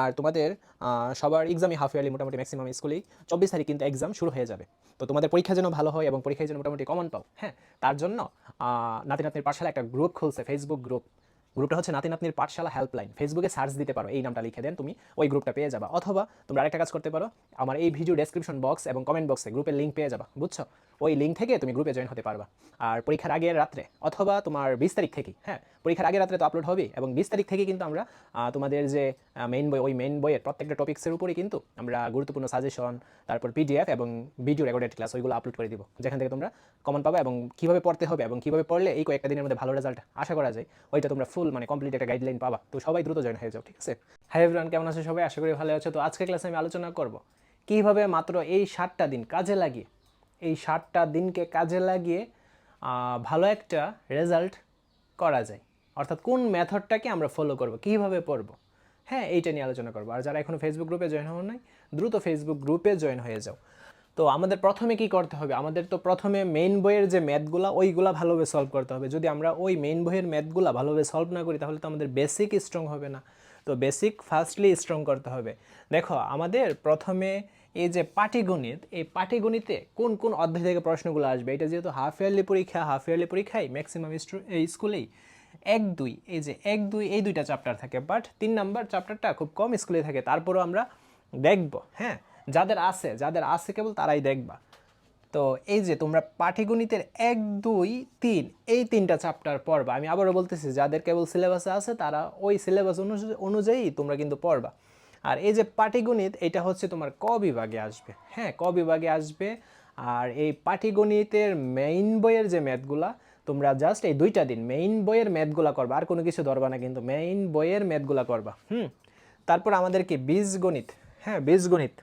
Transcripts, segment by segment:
আর তোমাদের সবার এক্সামই হাফ ইয়ারলি মোটামুটি ম্যাক্সিমাম স্কুলেই চব্বিশ তারিখ কিন্তু এক্সাম শুরু হয়ে যাবে। তো তোমাদের পরীক্ষা যেন ভালো হয় এবং পরীক্ষায় যেন মোটামুটি কমন পাও হ্যাঁ? তার জন্য নাতি নাতনির পাঠশালা একটা গ্রুপ খুলছে ফেসবুক গ্রুপ গ্রুপটা হচ্ছে নাতি নাতনির পাঠশালা হেল্পলাইন ফেসবুকে সার্চ দিতে পারো, এই নামটা লিখে দেন তুমি, ওই গ্রুপটা পেয়ে যাবা। অথবা তোমরা আরেকটা কাজ করতে পারো, আমার এই ভিডিও ডেসক্রিপশন বক্স এবং কমেন্ট বক্সে গ্রুপের লিঙ্ক পেয়ে যাবা, বুঝছ? ওই লিঙ্ক থেকে তুমি গ্রুপে জয়েন হতে পারবা। আর পরীক্ষার আগের রাত্রে অথবা তোমার বিশ তারিখ থেকেই হ্যাঁ? পরীক্ষার আগের রাত্রে তো আপলোড হবে এবং বিশ তারিখ থেকে কিন্তু আমরা তোমাদের যে মেইন বই, ওই মেইন বইয়ের প্রত্যেকটা টপিক্সের উপরে কিন্তু আমরা গুরুত্বপূর্ণ সাজেশন তারপর পিডিএফ এবং ভিডিও রেকর্ডেড ক্লাস ওইগুলো আপলোড করে দিব। যেখান থেকে তোমরা কমন পাবে এবং কীভাবে পড়তে হবে এবং কীভাবে পড়লে এই কয়েকটা দিনের মধ্যে ভালো রেজাল্ট আশা করা যায়, ওইটা তোমরা ফুল মানে কমপ্লিট একটা গাইডলাইন পাবা। তো সবাই দ্রুত জয়েন হয়ে যাও, ঠিক আছে? হাই এভরিওয়ান কেমন আছে সবাই? আশা করি ভালো আছে। তো আজকে ক্লাসে আমি আলোচনা করব, কীভাবে মাত্র এই ষাটটা দিন কাজে লাগিয়ে, এই ষাটটা দিনকে কাজে লাগিয়ে ভালো একটা রেজাল্ট করা যায়। অর্থাৎ কোন মেথডটাকে আমরা ফলো করব, কীভাবে পড়ব? হ্যাঁ এইটা নিয়ে আলোচনা করব। আর যারা এখনও ফেসবুক গ্রুপে জয়েন হওয়া নাই, দ্রুত ফেসবুক গ্রুপে জয়েন হয়ে যাও। তো আমাদের প্রথমে কি করতে হবে? আমাদের তো প্রথমে মেইন বইয়ের যে ম্যাথগুলো ওইগুলা ভালোভাবে সলভ করতে হবে। যদি আমরা ওই মেইন বইয়ের ম্যাথগুলো ভালোভাবে সলভ না করি, তাহলে তো আমাদের বেসিক স্ট্রং হবে না। তো বেসিক ফার্স্টলি স্ট্রং করতে হবে। দেখো, আমাদের প্রথমে এই যে পাটিগণিত, এই পাটিগণিতে কোন কোন অধ্যায় থেকে প্রশ্নগুলো আসবে? এটা যেহেতু হাফ ইয়ারলি পরীক্ষা হাফ ইয়ারলি পরীক্ষায় ম্যাক্সিমাম স্কুলেই এক দুই, এই যে এক দুই, এই দুইটা চ্যাপ্টার থাকে বাট তিন নাম্বার চ্যাপ্টারটা খুব কম স্কুলে থাকে, তারপরেও আমরা দেখব হ্যাঁ? যাদের আছে যাদের আছে কেবল তারাই দেখবা। তো এই যে তোমরা পাটিগণিতের এক, দুই, তিন, এই তিনটা চ্যাপ্টার পড়বা। আমি আবারও বলতেছি, যাদের কেবল সিলেবাসে আছে, তারা ওই সিলেবাস অনুযায়ী তোমরা কিন্তু পড়বা। আর এই যে পাটিগণিত, এটা হচ্ছে তোমার ক বিভাগে আসবে হ্যাঁ? ক বিভাগে আসবে, আর এই পাটিগণিতের মেইন বইয়ের যে ম্যাথগুলা তোমরা জাস্ট এই দুইটা দিন মেইন বইয়ের ম্যাথগুলা করবা। আর কোনো কিছু ধরবা না কিন্তু মেইন বইয়ের ম্যাথগুলা করবা, হুম? তারপর আমাদের কি? বীজগণিত হ্যাঁ বীজগণিত।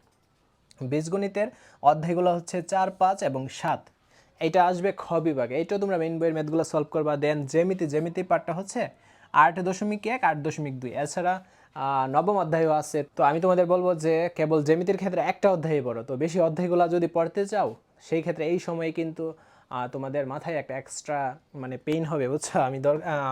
বীজগণিতের অধ্যায়গুলো হচ্ছে চার, পাঁচ এবং সাত। এটা আসবে খ বিভাগে। এইটাও তোমরা মেইন বইয়ের ম্যাথগুলো সলভ করবা। দেন জ্যামিতি জ্যামিতি পার্টটা হচ্ছে আট দশমিক এক, আট দশমিক দুই। এছাড়া নবম অধ্যায়ও আছে। তো আমি তোমাদের বলব যে কেবল জ্যামিতির ক্ষেত্রে একটা অধ্যায় পড়ো। তো বেশি অধ্যায়গুলো যদি পড়তে চাও, সেই ক্ষেত্রে এই সময়ে কিন্তু তোমাদের মাথায় একটা এক্সট্রা মানে পেইন হবে, বুঝছ? আমি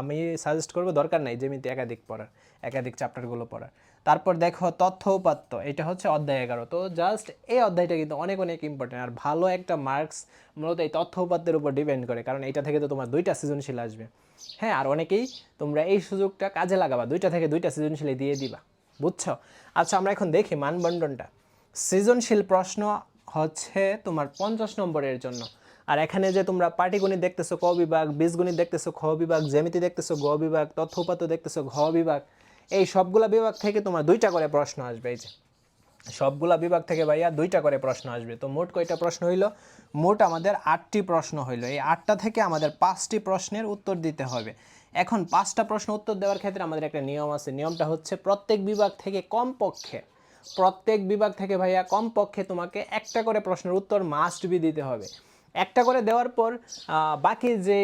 আমি সাজেস্ট করব দরকার নাই যেমিতি একাধিক পড়ার, একাধিক চ্যাপ্টারগুলো পড়ার। তারপর দেখো তথ্য উপাত্ত, এটা হচ্ছে অধ্যায় এগারো। তো জাস্ট এই অধ্যায়টা কিন্তু অনেক অনেক ইম্পর্টেন্ট আর ভালো একটা মার্কস মূলত এই তথ্য উপাত্তের উপর ডিপেন্ড করে, কারণ এটা থেকে তো তোমার দুইটা সৃজনশীল আসবে। হ্যাঁ আর অনেকেই তোমরা এই সুযোগটা কাজে লাগাবা, দুইটা থেকে দুইটা সৃজনশীল দিয়ে দিবা, বুঝছ? আচ্ছা আমরা এখন দেখি মানবন্টনটা সৃজনশীল প্রশ্ন হচ্ছে তোমার পঞ্চাশ নম্বরের জন্য। আর এখানে যে তোমরা পাটিগণিত দেখতেছো, ক বিভাগ বীজগণিত দেখতেছো, খ বিভাগ, জ্যামিতি দেখতেছো, গ বিভাগ, তথ্য উপাত্ত দেখতেছো, ঘ বিভাগ, এই সবগুলা বিভাগ থেকে তোমার দুইটা করে প্রশ্ন আসবে এই যে। সবগুলা বিভাগ থেকে ভাইয়া দুইটা করে প্রশ্ন আসবে। তো মোট কয়টা প্রশ্ন হইল? মোট আমাদের আটটি প্রশ্ন হইল। এই আটটা থেকে আমাদের পাঁচটি প্রশ্নের উত্তর দিতে হবে। এখন পাঁচটা প্রশ্ন উত্তর দেওয়ার ক্ষেত্রে আমাদের একটা নিয়ম আছে। নিয়মটা হচ্ছে প্রত্যেক বিভাগ থেকে কমপক্ষে, প্রত্যেক বিভাগ থেকে ভাইয়া কমপক্ষে তোমাকে একটা করে প্রশ্নের উত্তর মাস্ট বি দিতে হবে। একটা করে দেওয়ার পর বাকি যে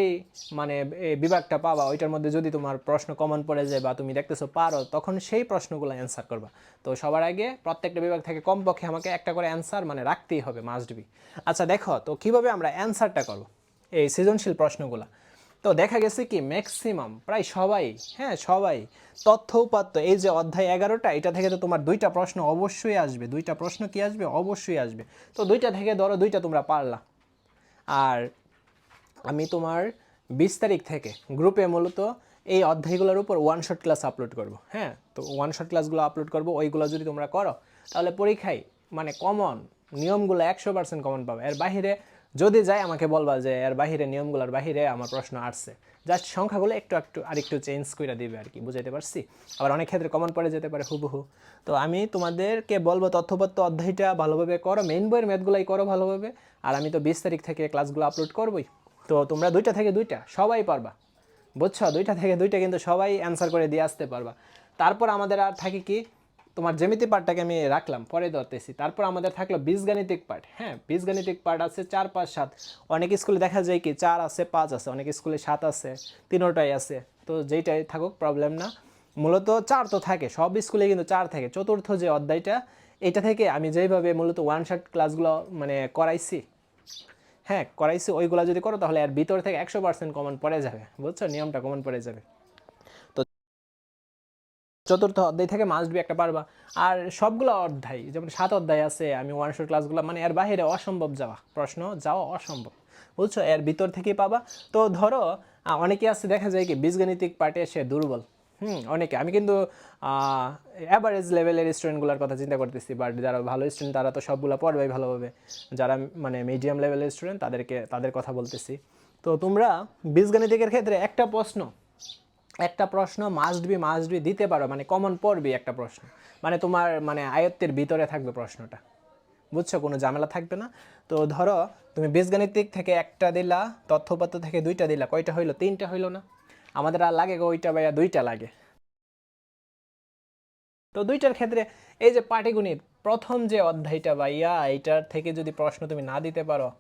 মানে বিভাগটা পাবা, ওইটার মধ্যে যদি তোমার প্রশ্ন কমন পড়ে যায় বা তুমি দেখতেছো পারো, তখন সেই প্রশ্নগুলো অ্যান্সার করবা। তো সবার আগে প্রত্যেকটা বিভাগ থেকে কমপক্ষে আমাকে একটা করে অ্যান্সার মানে রাখতেই হবে মাস্ট বি আচ্ছা দেখো, তো কীভাবে আমরা অ্যান্সারটা করব? এই সৃজনশীল প্রশ্নগুলো। তো দেখা গেছে কি ম্যাক্সিমাম প্রায় সবাই হ্যাঁ সবাই তথ্য উপাত্ত, এই যে অধ্যায় এগারোটা, এটা থেকে তো তোমার দুইটা প্রশ্ন অবশ্যই আসবে। দুইটা প্রশ্ন কি আসবে? অবশ্যই আসবে। তো দুইটা থেকে ধরো দুইটা তোমরা পারলা। আর আমি তোমার বিশ তারিখ থেকে গ্রুপে মূলত এই অধ্যায়গুলোর উপর ওয়ান শট ক্লাস আপলোড করব হ্যাঁ? তো ওয়ান শট ক্লাসগুলো আপলোড করব, ওইগুলো যদি তোমরা করো, তাহলে পরীক্ষায় মানে কমন নিয়মগুলো একশো পার্সেন্ট কমন পাবে। এর বাহিরে যদি যায় আমাকে বলবা যে, এর বাহিরে নিয়মগুলোর বাহিরে আমার প্রশ্ন আসছে। জাস্ট সংখ্যাগুলো একটু একটু, আরেকটু চেঞ্জ করে দিবে আর কি বুঝাইতে পারছি? আবার অনেক ক্ষেত্রে কমন পড়ে যেতে পারে, হুবহু। তো আমি তোমাদেরকে বলব, তথ্যপত্র অধ্যায়টা ভালোভাবে করো মেইন বইয়ের ম্যাথগুলাই করো ভালোভাবে। আর আমি তো বিশ তারিখ থেকে ক্লাসগুলো আপলোড করবোই। তো তোমরা দুইটা থেকে দুইটা, সবাই পারবা। বুঝছ? দুইটা থেকে দুইটা কিন্তু সবাই অ্যান্সার করে দিয়ে আসতে পারবা। তারপর আমাদের আর থাকে কি তোমার জ্যামিতি পার্টটাকে আমি রাখলাম, পরে ধরতেছি। তারপর আমাদের থাকল বীজগাণিতিক পার্ট হ্যাঁ বীজগাণিতিক পার্ট আছে চার, পাঁচ, সাত। অনেক স্কুলে দেখা যায় কি, চার আছে, পাঁচ আছে। অনেক স্কুলে সাত আছে, তিনোটাই আছে। তো যেইটাই থাকুক প্রবলেম না। মূলত চার তো থাকে, সব স্কুলে কিন্তু চার থাকে। চতুর্থ যে অধ্যায়টা, এটা থেকে আমি যেইভাবে মূলত ওয়ান শট ক্লাসগুলো মানে করাইছি হ্যাঁ করাইছি, ওইগুলো যদি করো তাহলে আর ভিতর থেকে একশো পার্সেন্ট কমন পড়ে যাবে। বুঝছ? নিয়মটা কমন পড়ে যাবে। চতুর্থ অধ্যায় থেকে মাস্ট বি একটা পারবা। আর সবগুলো অধ্যায়, যেমন সাত অধ্যায় আছে, আমি ওয়ান শোর ক্লাসগুলো মানে এর বাইরে অসম্ভব যাওয়া, প্রশ্ন যাওয়া অসম্ভব। বুঝছ? এর ভিতর থেকেই পাবা। তো ধরো অনেকে আছে, দেখা যায় কি, বীজগণিতিক পার্টে সে দুর্বল। হুম, অনেকে। আমি কিন্তু অ্যাভারেজ লেভেলের স্টুডেন্টগুলোর কথা চিন্তা করতেছি বাট যারা ভালো স্টুডেন্ট তারা তো সবগুলো পড়বেই ভালোভাবে। যারা মানে মিডিয়াম লেভেলের স্টুডেন্ট তাদেরকে, তাদের কথা বলতেছি। তো তোমরা বীজগণিতিকের ক্ষেত্রে একটা প্রশ্ন একটা প্রশ্ন মাস্ট বি মাস্ট বি দিতে পারো মানে কমন পড়বি একটা প্রশ্ন। মানে তোমার মানে আয়ত্তের ভিতরে থাকবে প্রশ্নটা। বুঝছ? কোনো ঝামেলা থাকবে না। তো ধরো, তুমি বীজগণিতিক থেকে একটা দিলা, তথ্যপত্র থেকে দুইটা দিলা, কয়টা হইল? তিনটা হইল না। আমাদের আর লাগে ওইটা ভাইয়া, দুইটা লাগে। তো দুইটার ক্ষেত্রে এই যে পাটিগণিত, প্রথম যে অধ্যায়টা ভাইয়া, এইটার থেকে যদি প্রশ্ন তুমি না দিতে পারো,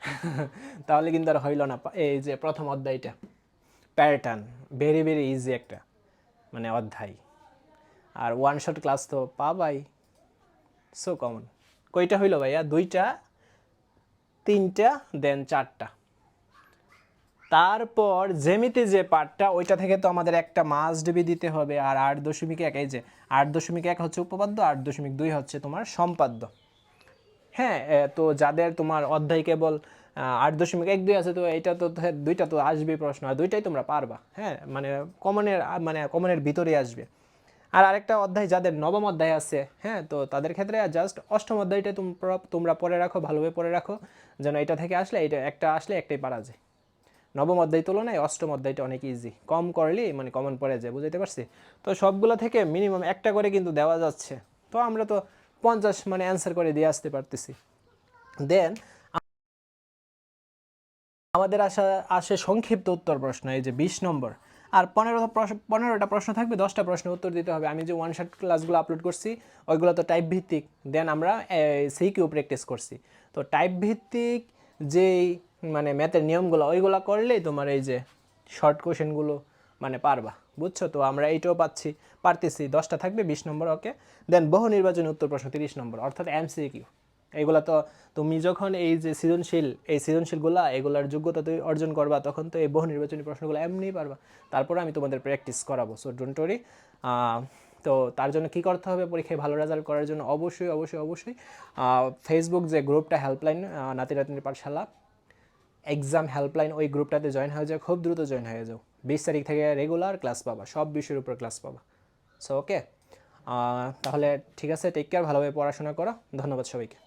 তাহলে কিন্তু আর হইল না এই যে প্রথম অধ্যায়টা। প্যাটার্ন ভেরি ভেরি ইজি একটা মানে অধ্যায়। আর ওয়ান শট ক্লাস তো পাবাই সো কমন কয়টা হইল ভাইয়া? দুইটা, তিনটা দেন চারটা। তারপর জেমিতে যে পার্টটা ওইটা থেকে তো আমাদের একটা মাস ডিবি দিতে হবে, আর আট দশমিক এক, এই যে আট দশমিক এক হচ্ছে উপপাদ্য, আট দশমিক দুই হচ্ছে তোমার সম্পাদ্য। হ্যাঁ তো যাদের তোমার অধ্যায় কেবল আট দশমিক এক দুই আছে, তো এটা তো দুইটা তো আসবে প্রশ্ন, আর দুইটাই তোমরা পারবা হ্যাঁ? মানে কমনের মানে কমনের ভিতরেই আসবে। আর আরেকটা অধ্যায় যাদের নবম অধ্যায় আছে হ্যাঁ? তো তাদের ক্ষেত্রে জাস্ট অষ্টম অধ্যায়টা তোমরা তোমরা রাখো, ভালোভাবে পড়ে রাখো, যেন এটা থেকে আসলে, এটা একটা আসলে, একটাই পারা যায়। নবম অধ্যায় তুলনায় অষ্টম অধ্যায়টা অনেক ইজি কম করলেই মানে কমন পড়ে যায় বুঝতে পারছি? তো সবগুলো থেকে মিনিমাম একটা করে কিন্তু দেওয়া যাচ্ছে। তো আমরা তো পঞ্চাশ মানে অ্যান্সার করে দিয়ে আসতে পারতেছি। দেন আমাদের আসা, আসে সংক্ষিপ্ত উত্তর প্রশ্ন, এই যে বিশ নম্বর। আর পনেরো পনেরোটা প্রশ্ন থাকবে, দশটা প্রশ্নের উত্তর দিতে হবে। আমি যে ওয়ান শট ক্লাসগুলো আপলোড করছি, ওইগুলো তো টাইপ ভিত্তিক। দেন আমরা সিকিউ প্র্যাকটিস করছি। তো টাইপ ভিত্তিক যেই মানে ম্যাথের নিয়মগুলো, ওইগুলো করলেই তোমার এই যে শর্ট কোশ্চেনগুলো মানে পারবা। বুঝছ? তো আমরা এইটাও পাচ্ছি, পারতেছি। দশটা থাকবে, বিশ নম্বর ওকে দেন বহু নির্বাচনী উত্তর প্রশ্ন, তিরিশ নম্বর, অর্থাৎ এমসিকিউ এগুলা তো তুমি যখন এই যে সৃজনশীল, এই সৃজনশীলগুলা, এগুলার যোগ্যতা তুই অর্জন করবা, তখন তো এই বহু নির্বাচনী প্রশ্নগুলো এমনিই পারবা। তারপরে আমি তোমাদের প্র্যাকটিস করাবো সো ডোন্ট ওরি তো তার জন্য কি করতে হবে? পরীক্ষায় ভালো রেজাল্ট করার জন্য অবশ্যই অবশ্যই অবশ্যই ফেসবুক যে গ্রুপটা হেল্পলাইন নাতি নাতনির পাঠশালা এক্সাম হেল্পলাইন ওই গ্রুপটাতে জয়েন হয়ে যাও, খুব দ্রুত জয়েন হয়ে যাও। বিশ তারিখ থেকে রেগুলার ক্লাস পাবা, সব বিষয়ের উপর ক্লাস পাবা। সো ওকে তাহলে ঠিক আছে টেক কেয়ার ভালোভাবে পড়াশোনা করো। ধন্যবাদ সবাইকে।